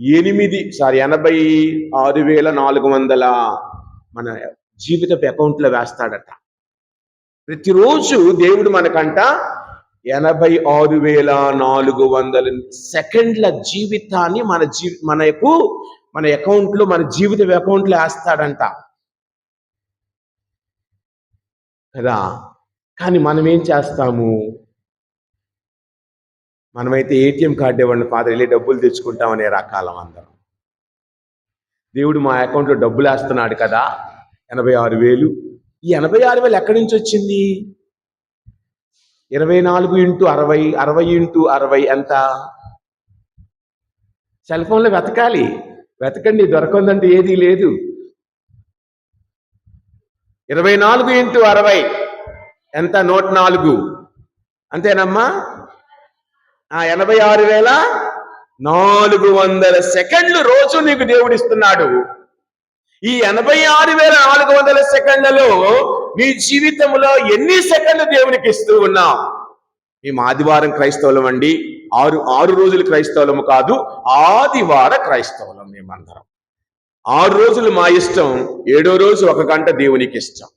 ఎనిమిది సారీ ఎనభై ఆరు వేల నాలుగు వందల మన జీవితపు అకౌంట్లో వేస్తాడట. ప్రతిరోజు దేవుడు మనకంట ఎనభై ఆరు వేల నాలుగు వందల సెకండ్ల జీవితాన్ని మన జీ మనకు మన అకౌంట్లో మన జీవిత అకౌంట్లో వేస్తాడంట. కదా? కానీ మనం ఏం చేస్తాము? మనమైతే ఏటీఎం కార్డు ఇవ్వండి ఫాదర్ వెళ్ళి డబ్బులు తెచ్చుకుంటామనే రకాలం అందరం. దేవుడు మా అకౌంట్లో డబ్బులు వేస్తున్నాడు కదా ఎనభై ఆరు వేలు. ఈ ఎనభై ఆరు వేలు ఎక్కడి నుంచి వచ్చింది? ఇరవై నాలుగు ఇంటూ అరవై అరవై ఇంటూ అరవై ఎంత? సెల్ ఫోన్లో వెతకాలి. వెతకండి దొరకందంటే ఏదీ లేదు. ఇరవై నాలుగు ఇంటూ అరవై ఎంత? నూట నాలుగు. అంతేనమ్మా? ఆ ఎనభై ఆరు వేల నాలుగు వందల సెకండ్లు రోజు నీకు దేవుడు ఇస్తున్నాడు ఈ ఎనభై ఆరు వేల నాలుగు వందల సెకండ్లలో నీ జీవితంలో ఎన్ని సెకండ్లు దేవునికి ఇస్తూ ఉన్నావు? మేము ఆదివారం క్రైస్తవులం అండి. ఆరు ఆరు రోజులు క్రైస్తవులము కాదు ఆదివార క్రైస్తవులం మేమందరం. ఆరు రోజులు మా ఇష్టం ఏడో రోజు ఒక గంట దేవునికి ఇష్టం.